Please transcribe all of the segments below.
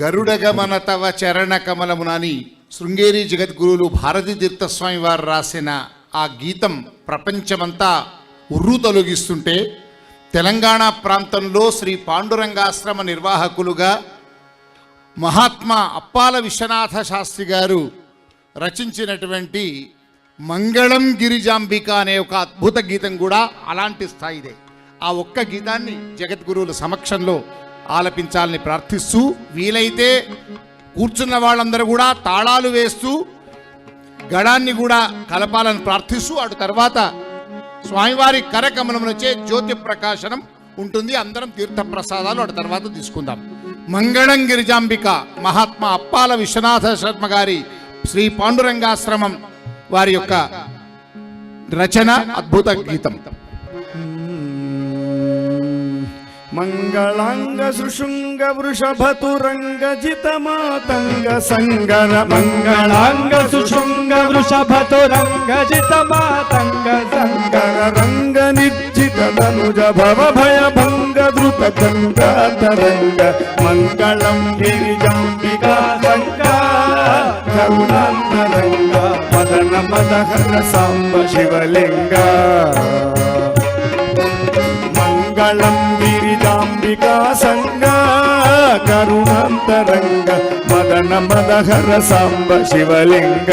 గరుడగమన తవ చరణ కమలమునని శృంగేరి జగద్గురువులు భారతీ తీర్థస్వామి వారు రాసిన ఆ గీతం ప్రపంచమంతా ఉర్రు తొలగిస్తుంటే తెలంగాణ ప్రాంతంలో శ్రీ పాండురంగాశ్రమ నిర్వాహకులుగా మహాత్మా అప్పాల విశ్వనాథ శాస్త్రి గారు రచించినటువంటి మంగళం గిరిజాంబిక అనే ఒక అద్భుత గీతం కూడా అలాంటి స్థాయిదే. ఆ ఒక్క గీతాన్ని జగద్గురువుల సమక్షంలో ఆలపించాలని ప్రార్థిస్తూ వీలైతే కూర్చున్న వాళ్ళందరూ కూడా తాళాలు వేస్తూ గడాన్ని కూడా కలపాలని ప్రార్థిస్తూ అటు తర్వాత స్వామివారి కరకమలమునొచ్చే జ్యోతి ప్రకాశనం ఉంటుంది. అందరం తీర్థప్రసాదాలు అటు తర్వాత తీసుకుందాం. మంగళం గిరిజాంబిక మహాత్మా అప్పాల విశ్వనాథ శర్మ గారి శ్రీ పాండురంగాశ్రమం వారి యొక్క రచన అద్భుత గీతం. మంగళాంగ సుషుంగ వృషభతురంగ జితమాతంగ సంగర మంగళాంగ సుశృంగ వృషభతురంగ జిత మాతంగ రంగ నిర్జిత తనుజ భవ భయ భంగ ధృత గంగాతరంగ మంగళం గిరిజాంబికా సంగా కరుణాంతరంగ మదన మదహర సాంబ శివలింగ మంగళం గిరిజాంబికా సంగా కరుణాంతరంగ మదన మదహర సాంబ శివలింగ.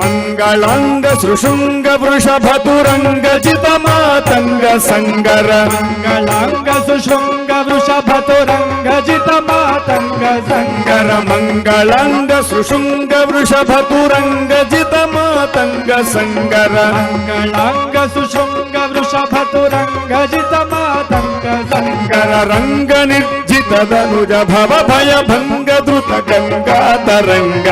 మంగళాంగ సృశృంగ వృషభతురంగ జితమాతంగ సంగర మంగళాంగ సుశృంగ వృషభతురంగ జితమాతంగ సంగర మంగళాంగ సృశృంగ వృషభతురంగ జితమాతంగ సంగర మంగళాంగ సుశృంగ వృషభతురంగ జిత మాతంగ రంగ నిర్జిత ధనుజ భవ భయ భంగ ధృత గంగా తరంగ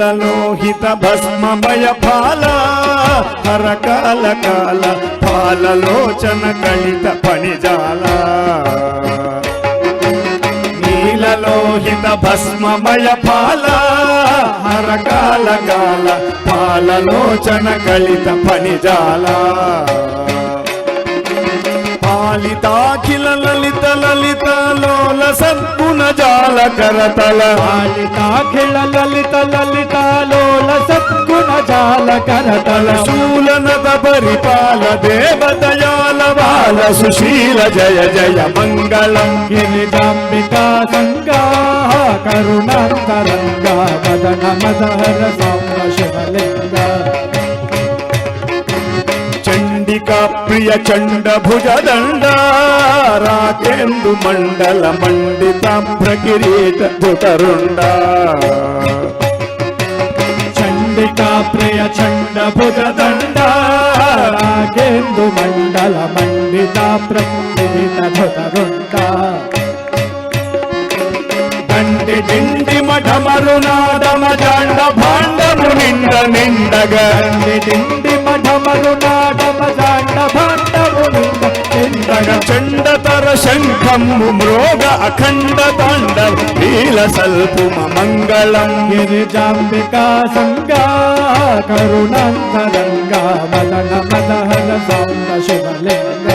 నీలలోహిత భస్మమయ ఫాల హరకాల కాల ఫాలలోచన కలిత పణిజాల నీలలోహిత భస్మమయ ఫాల హరకాల కాల ఫాలలోచన కలిత పణిజాల పాలితాఖిల లలిత లలిత సద్గుణ జాల కరతల. పాలితాఖిల లలిత లలిత లోల సద్గుణ జాల కరతల. శూలనత పరిపాల దేవదయాల బాల సుశీల జయ జయ మంగళం. గిరిజాంబికా సంగా కరుణాంతరంగా మదన మదహర సాంబ శివలింగ. ప్రియ చండ భుజ దండ రాకేందు మండల మండిత ప్రకిరీట ధృతరుండ చండికా ప్రియ చండ భుజ దండ రాగేందు మండల మండిత ప్రకిరీట భుతరుండ దండి డిండి మఠమరునాదమ జాండ భాండము నిండ నిండగా. దిండి మఠమరు చండతర శంఖము మృగ అఖండ తాండవ నీల సల్పుమ మంగళం. గిరిజాంబికా సంగా కరుణాంతరంగా మదన మదహర సౌంద శివలింగ.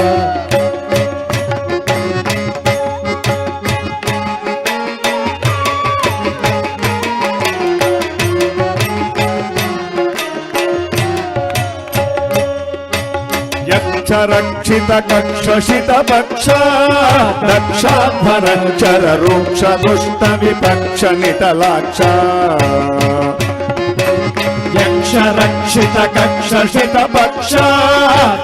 రక్షిత కక్షిత పక్ష దక్షాధ్వరక్షర రూక్ష దుష్ట విపక్ష నిటలాక్ష యక్ష రక్షిత కక్షిత పక్ష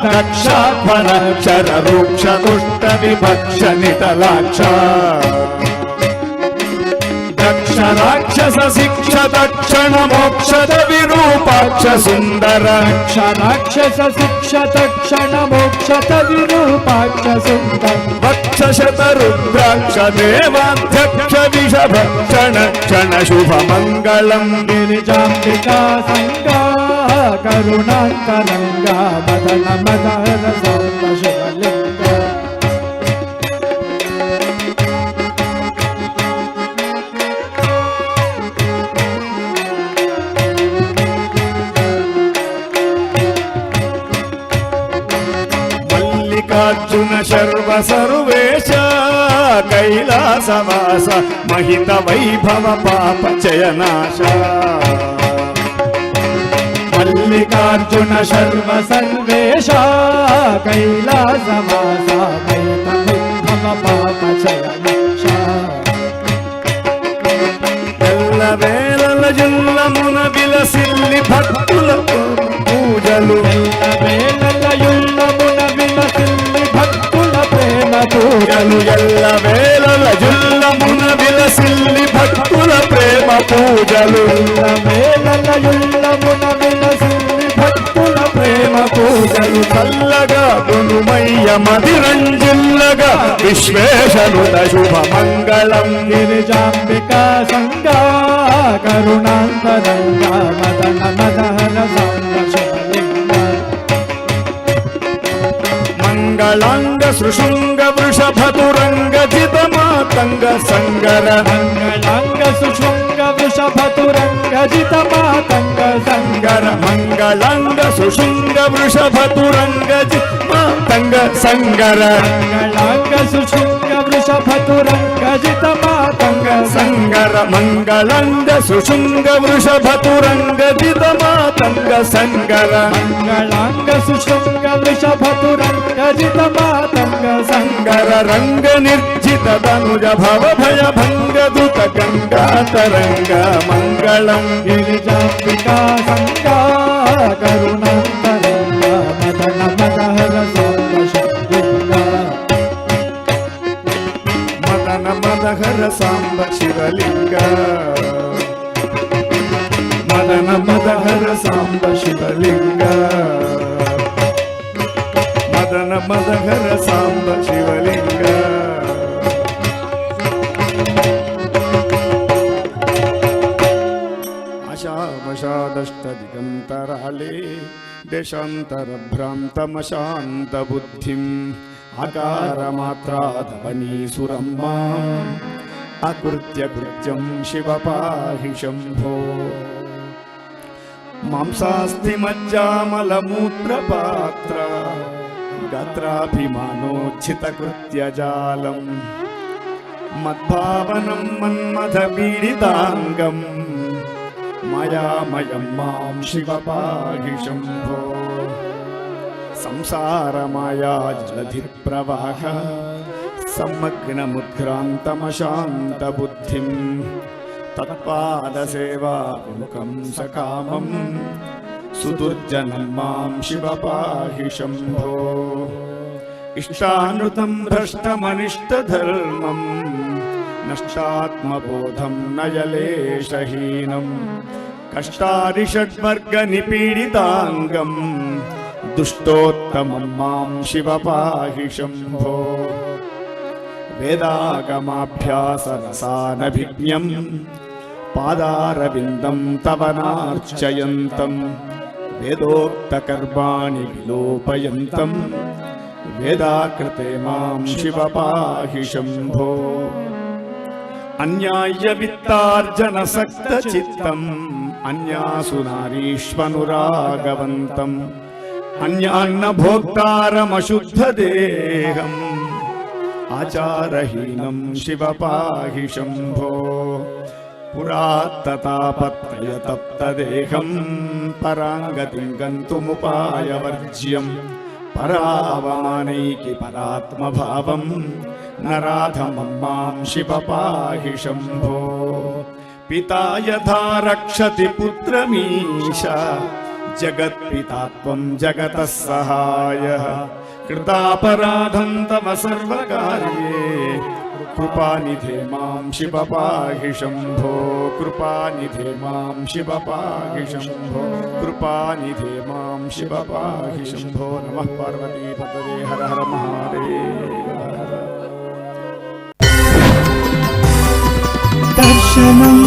దక్షాధ్వరక్షర రూక్ష దుష్ట విపక్ష నిటలాక్ష రాక్షస శిక్ష తక్షణ మోక్షద విరూపాక్ష సుందర రాక్షస శిక్ష తక్షణ మోక్షత విరూపాక్ష సుందర. వక్షశత రుద్రాక్ష దేవాధ్యక్ష విషభక్షణ క్షణ శుభ మంగళం. గిరిజాంబికా సంగా కరుణాంతరంగా మదన మదన సౌమ శివలింగ. మల్లికార్జున శర్వ సర్వేశ కైలాసవాస మహిత వైభవ పాప చయనాశ మల్లికార్జున శర్వ సర్వేశ కైలాసవాస పూజలు వేలయుల్లమున విలసిల్లి భక్తుల ప్రేమ పూజలు చల్లగా గునుమయ్య మదిరంజిల్లగా విశ్వేశనుత శుభ మంగళం గిరిజాంబికా సంగా కరుణాంతరంగా మదన మదహన మంగళాంగ సృశృంగ వృషభతురంగ జిత మాతంగ సంగర మంగళాంగ సుశృంగ వృషభతురంగ జిత మాతంగ సంగ సంగర మంగళాంగ సుశృంగ వృషభతురంగ జిత మాతంగ సంగర మంగళాంగ సుశృంగ వృషభతురంగ జిత మాతంగ సంగ సంగర మంగళంగ సుశృంగ వృషభతురంగ జిత మాతంగ సంగర మంగళాంగ సుశృంగ వృషభతురంగ జిత మాతంగ సంగ రంగ నిర్జిత తనుజ భవ భయ భంగ దుత గంగా తరంగ మంగళం. గిరిజాంబికా సంగా కరుణాంతరంగ మదన మదహర సాంబ శివలింగ మదన మదహర సాంబ శివలింగ మదన మదహర సాంబ శివలింగ మదన మదహర సాంబ శివలింగ. అశామశాదష్టదిగంతరాలే దేశాంతరభ్రాంతమశాంతబుద్ధిం అకారమాత్రాధవనీసురమ్మా అకృత్య కృత్యం శివ పాహి శంభో. మాంసాస్తి మజ్జామలమూత్రపాత్ర గత్రాభిమానోచ్ఛిత కృత్యజాలం మద్భావనం మన్మథ పీడితాంగం మయామయం మాం శివ పాహి శంభో సంసారమాయా జలధి ప్రవాహ సమ్మగ్నముద్ఘ్రాంతమశాంతబుద్ధిం తత్పాదసేవా విముఖం సకామం సుదుర్జనం మాం శివ పాహి శంభో ఇష్టానృతం భ్రష్టమనిష్టధర్మం నష్టాత్మబోధం నయలేశహీనం కష్టారిషడ్వర్గ నిపీడితాంగం దుష్టోత్తమం మాం శివ పాహి శంభో వేదోక్తకర్మాణి విలోపయంతం వేదాకృతే మాం శివ పాహి శంభో అన్యాయ విత్తార్జన సక్త చిత్తం అన్యాసు నారీష్వనురాగవంతం అన్యాన్న భోక్తారమశుద్ధ దేహం ఆచారహీనం శివ పాహి శంభో పురాత్తతాపత్రయతప్తదేహం పరాంగతిం గంతుముపాయవర్జ్యం పరావమానైకి పరాత్మభావం నరాధమం మాం శివ పాహి శంభో. పితా యథా రక్షతి పుత్రమీశ జగత్పితాత్వం జగత సహాయ కృతాపరాధం తవ సర్వకార్యే కృపానిధే మాం శివ పాహి శంభో కృపానిధే మాం శివ పాహి శంభో కృపానిధే మాం శివ పాహి శంభో నమ పార్వతీ పతదే హర హర మహాదేవ దర్శనం